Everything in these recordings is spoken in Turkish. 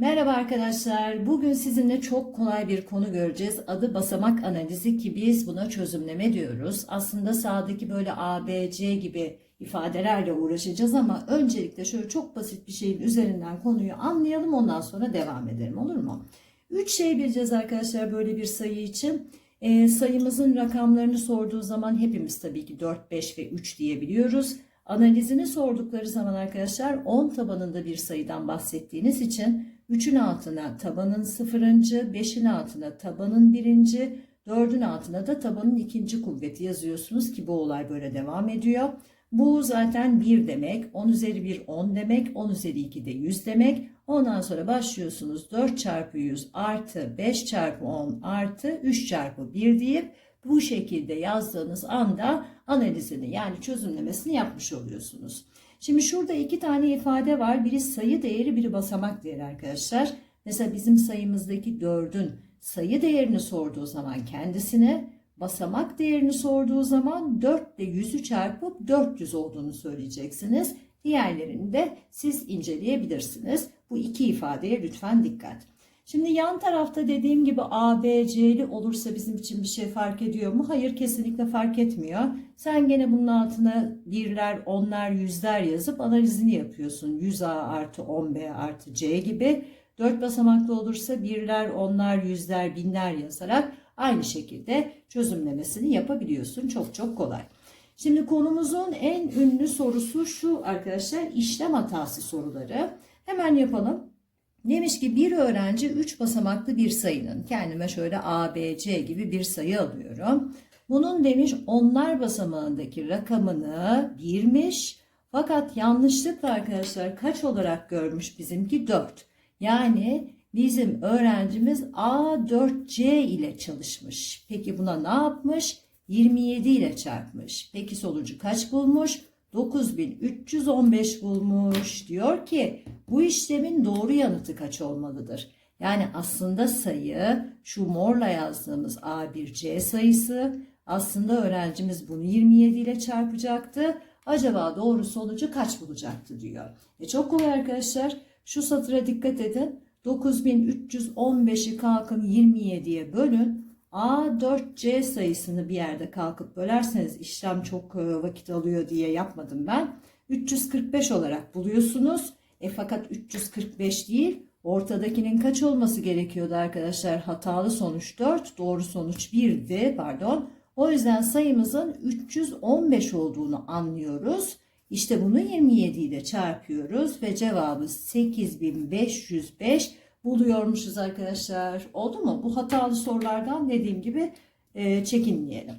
Merhaba arkadaşlar. Bugün sizinle çok kolay bir konu göreceğiz. Adı basamak analizi ki biz buna çözümleme diyoruz. Aslında sağdaki böyle A, B, C gibi ifadelerle uğraşacağız ama öncelikle şöyle çok basit bir şeyin üzerinden konuyu anlayalım ondan sonra devam edelim olur mu? Üç şey bileceğiz arkadaşlar böyle bir sayı için. Ee, sayımızın rakamlarını sorduğu zaman hepimiz tabii ki 4, 5 ve 3 diyebiliyoruz. Analizini sordukları zaman arkadaşlar 10 tabanında bir sayıdan bahsettiğiniz için 3'ün altına tabanın sıfırıncı, 5'in altına tabanın birinci, 4'ün altına da tabanın ikinci kuvveti yazıyorsunuz ki bu olay böyle devam ediyor. Bu zaten 1 demek, 10 üzeri 1 10 demek, 10 üzeri 2 de 100 demek. Ondan sonra başlıyorsunuz 4 çarpı 100 artı 5 çarpı 10 artı 3 çarpı 1 deyip bu şekilde yazdığınız anda analizini yani çözümlemesini yapmış oluyorsunuz. Şimdi şurada iki tane ifade var. Biri sayı değeri, biri basamak değeri arkadaşlar. Mesela bizim sayımızdaki 4'ün sayı değerini sorduğu zaman kendisine, basamak değerini sorduğu zaman 4 ile 100'ü çarpıp 400 olduğunu söyleyeceksiniz. Diğerlerini de siz inceleyebilirsiniz. Bu iki ifadeye lütfen dikkat. Şimdi yan tarafta dediğim gibi A, B, C'li olursa bizim için bir şey fark ediyor mu? Hayır kesinlikle fark etmiyor. Sen gene bunun altına birler, onlar, yüzler yazıp analizini yapıyorsun. 100A artı 10B artı C gibi. Dört basamaklı olursa birler, onlar, yüzler, binler yazarak aynı şekilde çözümlemesini yapabiliyorsun. Çok çok kolay. Şimdi konumuzun en ünlü sorusu şu arkadaşlar işlem hatası soruları. Hemen yapalım. Demiş ki bir öğrenci 3 basamaklı bir sayının kendime şöyle A, B, C gibi bir sayı alıyorum. Bunun demiş onlar basamağındaki rakamını birmiş fakat yanlışlıkla arkadaşlar kaç olarak görmüş bizimki 4. Yani bizim öğrencimiz A4C ile çalışmış. Peki buna ne yapmış? 27 ile çarpmış. Peki sonucu kaç bulmuş? 9315 bulmuş. Diyor ki bu işlemin doğru yanıtı kaç olmalıdır? Yani aslında sayı şu morla yazdığımız A1C sayısı aslında öğrencimiz bunu 27 ile çarpacaktı. Acaba doğru sonucu kaç bulacaktı diyor. E çok kolay arkadaşlar. Şu satıra dikkat edin. 9315'i kalkın 27'ye bölün. A4C sayısını bir yerde kalkıp bölerseniz işlem çok e, vakit alıyor diye yapmadım ben. 345 olarak buluyorsunuz. E fakat 345 değil ortadakinin kaç olması gerekiyordu arkadaşlar? Hatalı sonuç 4 doğru sonuç 1'di pardon. O yüzden sayımızın 315 olduğunu anlıyoruz. İşte bunu 27 ile çarpıyoruz ve cevabı 8505 buluyormuşuz arkadaşlar. Oldu mu? Bu hatalı sorulardan dediğim gibi e, çekinmeyelim.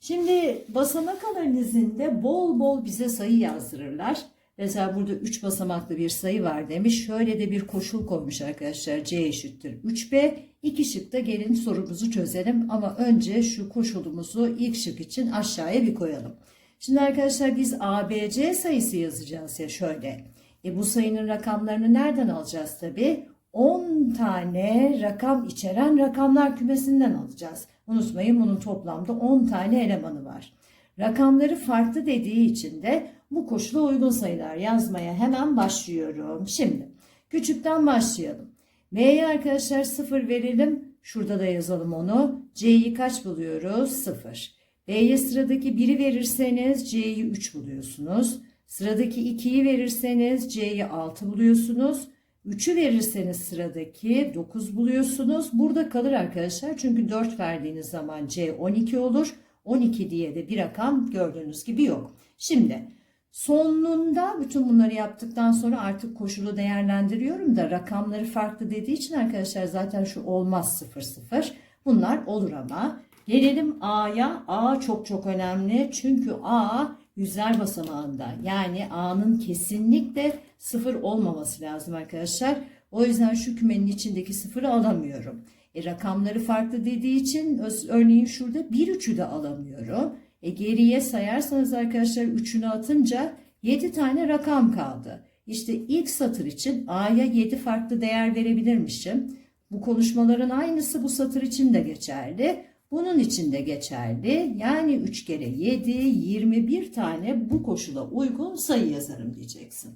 Şimdi basamak analizinde bol bol bize sayı yazdırırlar. Mesela burada 3 basamaklı bir sayı var demiş. Şöyle de bir koşul koymuş arkadaşlar. C eşittir 3B. İki şıkta gelin sorumuzu çözelim. Ama önce şu koşulumuzu ilk şık için aşağıya bir koyalım. Şimdi arkadaşlar biz ABC sayısı yazacağız ya şöyle. E bu sayının rakamlarını nereden alacağız tabi? 10 tane rakam içeren rakamlar kümesinden alacağız. Unutmayın bunun toplamda 10 tane elemanı var. Rakamları farklı dediği için de bu koşula uygun sayılar yazmaya hemen başlıyorum. Şimdi küçükten başlayalım. B'ye arkadaşlar 0 verelim. Şurada da yazalım onu. C'yi kaç buluyoruz? 0. B'ye sıradaki 1'i verirseniz C'yi 3 buluyorsunuz. Sıradaki 2'yi verirseniz C'yi 6 buluyorsunuz. 3'ü verirseniz sıradaki 9 buluyorsunuz. Burada kalır arkadaşlar. Çünkü 4 verdiğiniz zaman C 12 olur. 12 diye de bir rakam gördüğünüz gibi yok. Şimdi sonunda bütün bunları yaptıktan sonra artık koşulu değerlendiriyorum da rakamları farklı dediği için arkadaşlar zaten şu olmaz 0 0. Bunlar olur ama gelelim A'ya. A çok çok önemli. Çünkü A yüzler basamağında. Yani A'nın kesinlikle sıfır olmaması lazım arkadaşlar. O yüzden şu kümenin içindeki sıfırı alamıyorum. E, rakamları farklı dediği için örneğin şurada bir üçü de alamıyorum. E, geriye sayarsanız arkadaşlar üçünü atınca 7 tane rakam kaldı. İşte ilk satır için A'ya 7 farklı değer verebilirmişim. Bu konuşmaların aynısı bu satır için de geçerli. Bunun için de geçerli. Yani 3 kere 7, 21 tane bu koşula uygun sayı yazarım diyeceksin.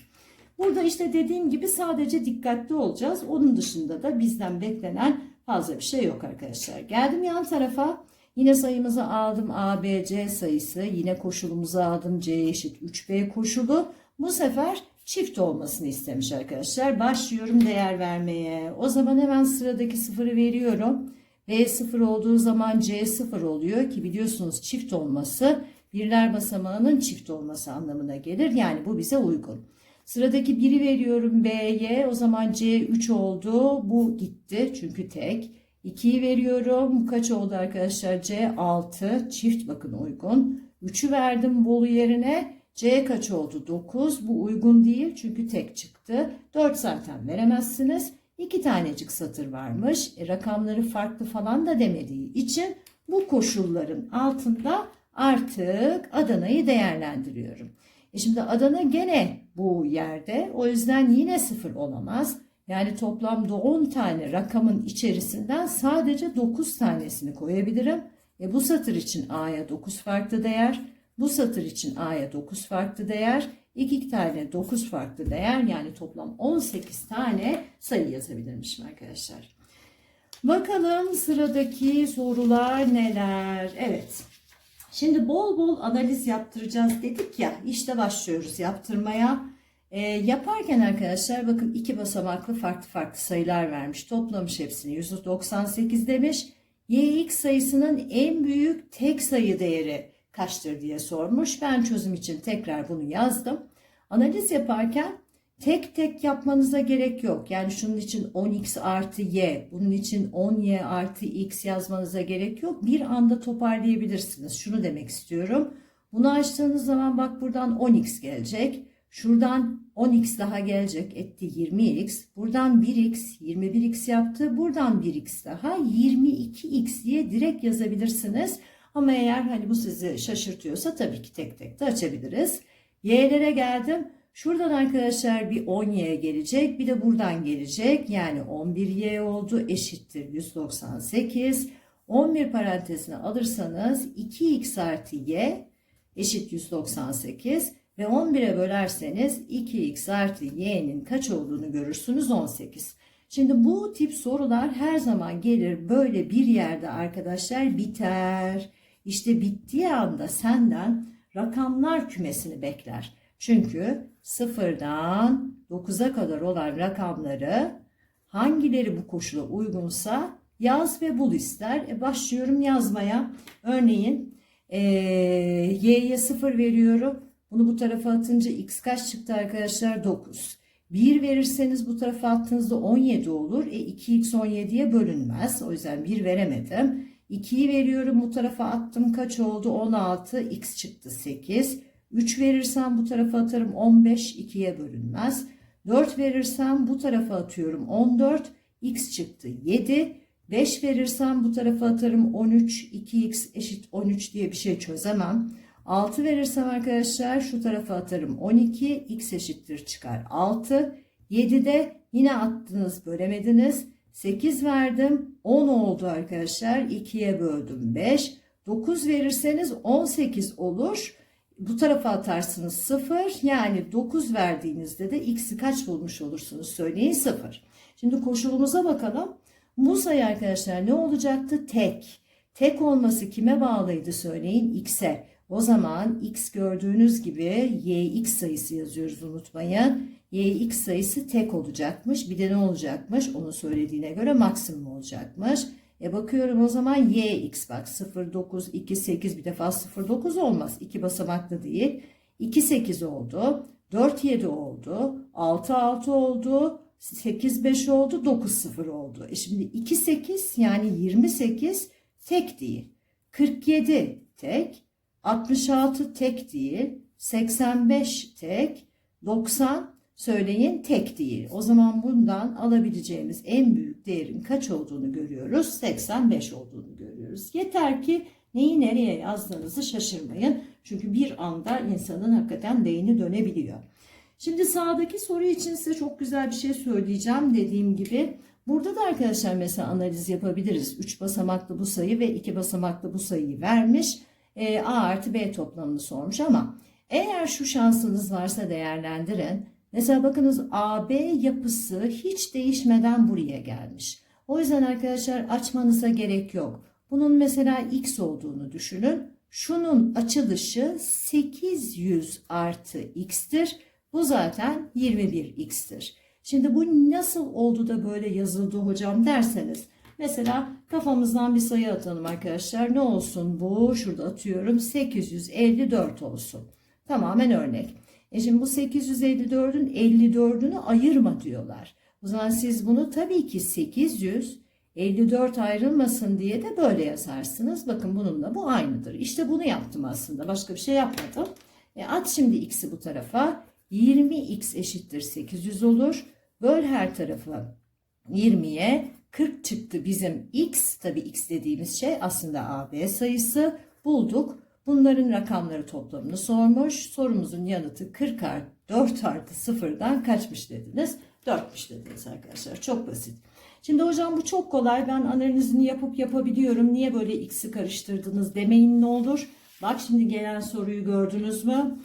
Burada işte dediğim gibi sadece dikkatli olacağız. Onun dışında da bizden beklenen fazla bir şey yok arkadaşlar. Geldim yan tarafa. Yine sayımızı aldım A, B, C sayısı. Yine koşulumuzu aldım C eşit 3B koşulu. Bu sefer çift olmasını istemiş arkadaşlar. Başlıyorum değer vermeye. O zaman hemen sıradaki sıfırı veriyorum. B sıfır olduğu zaman C sıfır oluyor ki biliyorsunuz çift olması birler basamağının çift olması anlamına gelir. Yani bu bize uygun. Sıradaki biri veriyorum B'ye. O zaman C 3 oldu. Bu gitti çünkü tek. 2'yi veriyorum. Bu kaç oldu arkadaşlar? C 6. Çift bakın uygun. 3'ü verdim Bolu yerine. C kaç oldu? 9. Bu uygun değil çünkü tek çıktı. 4 zaten veremezsiniz. 2 tanecik satır varmış. E, rakamları farklı falan da demediği için bu koşulların altında artık Adana'yı değerlendiriyorum. E şimdi Adana gene bu yerde. O yüzden yine sıfır olamaz. Yani toplamda 10 tane rakamın içerisinden sadece 9 tanesini koyabilirim. E bu satır için A'ya 9 farklı değer. Bu satır için A'ya 9 farklı değer. 2 tane 9 farklı değer yani toplam 18 tane sayı yazabilirmişim arkadaşlar. Bakalım sıradaki sorular neler? Evet. Şimdi bol bol analiz yaptıracağız dedik ya. İşte başlıyoruz yaptırmaya. E, yaparken arkadaşlar bakın iki basamaklı farklı farklı sayılar vermiş. Toplamış hepsini 198 demiş. YX sayısının en büyük tek sayı değeri kaçtır diye sormuş. Ben çözüm için tekrar bunu yazdım. Analiz yaparken tek tek yapmanıza gerek yok. Yani şunun için 10x artı y, bunun için 10y artı x yazmanıza gerek yok. Bir anda toparlayabilirsiniz. Şunu demek istiyorum. Bunu açtığınız zaman bak buradan 10x gelecek. Şuradan 10x daha gelecek etti 20x. Buradan 1x 21x yaptı. Buradan 1x daha 22x diye direkt yazabilirsiniz. Ama eğer hani bu sizi şaşırtıyorsa tabii ki tek tek de açabiliriz. Y'lere geldim. Şuradan arkadaşlar bir 10y gelecek. Bir de buradan gelecek. Yani 11y oldu eşittir 198. 11 parantezine alırsanız 2x artı y eşit 198 ve 11'e bölerseniz 2x artı y'nin kaç olduğunu görürsünüz 18. Şimdi bu tip sorular her zaman gelir böyle bir yerde arkadaşlar biter. İşte bittiği anda senden rakamlar kümesini bekler. Çünkü sıfırdan 9'a kadar olan rakamları hangileri bu koşula uygunsa yaz ve bul ister. E başlıyorum yazmaya. Örneğin e, y'ye 0 veriyorum. Bunu bu tarafa atınca x kaç çıktı arkadaşlar? 9. 1 verirseniz bu tarafa attığınızda 17 olur. E 2x 17'ye bölünmez. O yüzden 1 veremedim. 2'yi veriyorum bu tarafa attım. Kaç oldu? 16. X çıktı 8. 3 verirsem bu tarafa atarım 15. 2'ye bölünmez. 4 verirsem bu tarafa atıyorum 14. X çıktı 7. 5 verirsem bu tarafa atarım 13. 2x eşit 13 diye bir şey çözemem. 6 verirsem arkadaşlar şu tarafa atarım 12. X eşittir çıkar 6. 7'de yine attınız bölemediniz. 8 verdim 10 oldu arkadaşlar. 2'ye böldüm 5. 9 verirseniz 18 olur. Bu tarafa atarsınız 0. Yani 9 verdiğinizde de x'i kaç bulmuş olursunuz söyleyin 0. Şimdi koşulumuza bakalım. Bu sayı arkadaşlar ne olacaktı? Tek. Tek olması kime bağlıydı söyleyin? X'e. O zaman x gördüğünüz gibi yx sayısı yazıyoruz unutmayın. yx sayısı tek olacakmış. Bir de ne olacakmış? Onu söylediğine göre maksimum olacakmış. E bakıyorum o zaman yx bak 0, 9, 2, 8 bir defa 0, 9 olmaz. 2 basamaklı değil. 2, 8 oldu. 4, 7 oldu. 6, 6 oldu. 8, 5 oldu. 9, 0 oldu. E şimdi 2, 8 yani 28 tek değil. 47 tek. 66 tek değil. 85 tek. 90 söyleyin tek değil. O zaman bundan alabileceğimiz en büyük değerin kaç olduğunu görüyoruz. 85 olduğunu görüyoruz. Yeter ki neyi nereye yazdığınızı şaşırmayın. Çünkü bir anda insanın hakikaten beyni dönebiliyor. Şimdi sağdaki soru için size çok güzel bir şey söyleyeceğim. Dediğim gibi burada da arkadaşlar mesela analiz yapabiliriz. 3 basamaklı bu sayı ve 2 basamaklı bu sayıyı vermiş. A artı B toplamını sormuş ama eğer şu şansınız varsa değerlendirin Mesela bakınız AB yapısı hiç değişmeden buraya gelmiş. O yüzden arkadaşlar açmanıza gerek yok. Bunun mesela x olduğunu düşünün. Şunun açılışı 800 artı x'tir. Bu zaten 21x'tir. Şimdi bu nasıl oldu da böyle yazıldı hocam derseniz. Mesela kafamızdan bir sayı atalım arkadaşlar. Ne olsun bu? Şurada atıyorum 854 olsun. Tamamen örnek. E şimdi bu 854'ün 54'ünü ayırma diyorlar. O zaman siz bunu tabii ki 800 54 ayrılmasın diye de böyle yazarsınız. Bakın bununla bu aynıdır. İşte bunu yaptım aslında. Başka bir şey yapmadım. E at şimdi x'i bu tarafa. 20x eşittir 800 olur. Böl her tarafı 20'ye 40 çıktı bizim x. Tabi x dediğimiz şey aslında AB sayısı. Bulduk. Bunların rakamları toplamını sormuş. Sorumuzun yanıtı 40 artı 4 artı 0'dan kaçmış dediniz? 4'müş dediniz arkadaşlar. Çok basit. Şimdi hocam bu çok kolay. Ben analizini yapıp yapabiliyorum. Niye böyle x'i karıştırdınız demeyin ne olur. Bak şimdi gelen soruyu gördünüz mü?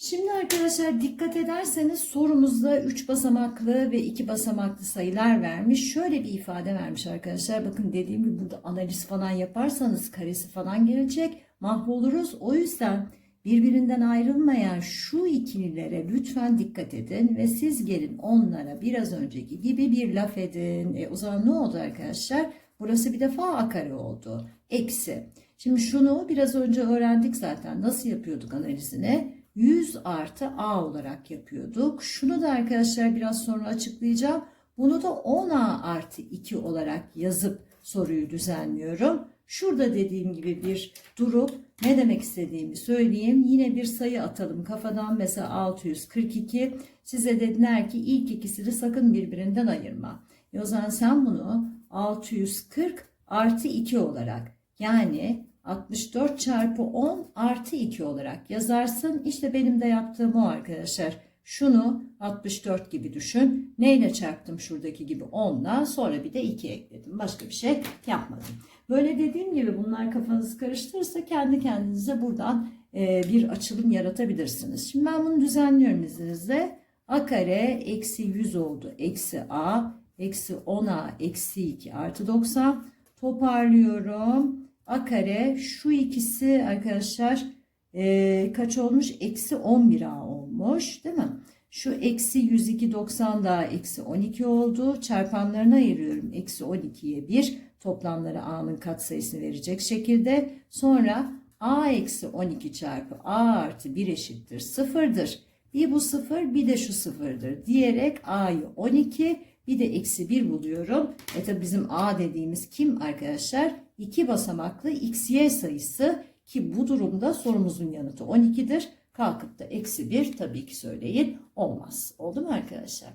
Şimdi arkadaşlar dikkat ederseniz sorumuzda 3 basamaklı ve 2 basamaklı sayılar vermiş. Şöyle bir ifade vermiş arkadaşlar. Bakın dediğim gibi burada analiz falan yaparsanız karesi falan gelecek. Mahvoluruz. O yüzden birbirinden ayrılmayan şu ikililere lütfen dikkat edin ve siz gelin onlara biraz önceki gibi bir laf edin. E, o zaman ne oldu arkadaşlar? Burası bir defa a oldu. Eksi. Şimdi şunu biraz önce öğrendik zaten. Nasıl yapıyorduk analizini? 100 artı a olarak yapıyorduk. Şunu da arkadaşlar biraz sonra açıklayacağım. Bunu da 10a artı 2 olarak yazıp soruyu düzenliyorum. Şurada dediğim gibi bir durup ne demek istediğimi söyleyeyim. Yine bir sayı atalım kafadan mesela 642. Size dediler ki ilk ikisini sakın birbirinden ayırma. E o zaman sen bunu 640 artı 2 olarak yani 64 çarpı 10 artı 2 olarak yazarsın. İşte benim de yaptığım o arkadaşlar. Şunu 64 gibi düşün. Neyle çarptım şuradaki gibi 10'la sonra bir de 2 ekledim. Başka bir şey yapmadım. Böyle dediğim gibi bunlar kafanızı karıştırırsa kendi kendinize buradan e, bir açılım yaratabilirsiniz. Şimdi ben bunu düzenliyorum izninizle. A kare eksi 100 oldu. Eksi A eksi 10A eksi 2 artı 90. Toparlıyorum. A kare şu ikisi arkadaşlar e, kaç olmuş? Eksi 11A olmuş değil mi? Şu eksi 102 90 daha eksi 12 oldu. Çarpanlarına ayırıyorum. Eksi 12'ye 1 toplamları A'nın katsayısını verecek şekilde. Sonra A eksi 12 çarpı A artı 1 eşittir sıfırdır. Bir bu sıfır bir de şu sıfırdır diyerek A'yı 12 bir de eksi 1 buluyorum. E tabi bizim A dediğimiz kim arkadaşlar? 2 basamaklı xy sayısı ki bu durumda sorumuzun yanıtı 12'dir. Kalkıp da eksi 1 tabii ki söyleyin olmaz. Oldu mu arkadaşlar?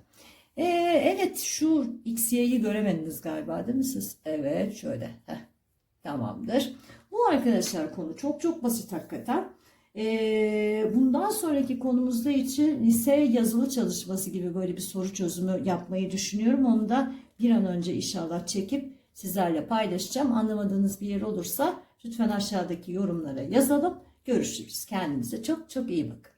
Ee, evet şu xy'yi göremediniz galiba değil mi siz? Evet şöyle. Heh, tamamdır. Bu arkadaşlar konu çok çok basit hakikaten. Ee, bundan sonraki konumuzda için lise yazılı çalışması gibi böyle bir soru çözümü yapmayı düşünüyorum. Onu da bir an önce inşallah çekip sizlerle paylaşacağım. Anlamadığınız bir yer olursa lütfen aşağıdaki yorumlara yazalım. Görüşürüz. Kendinize çok çok iyi bakın.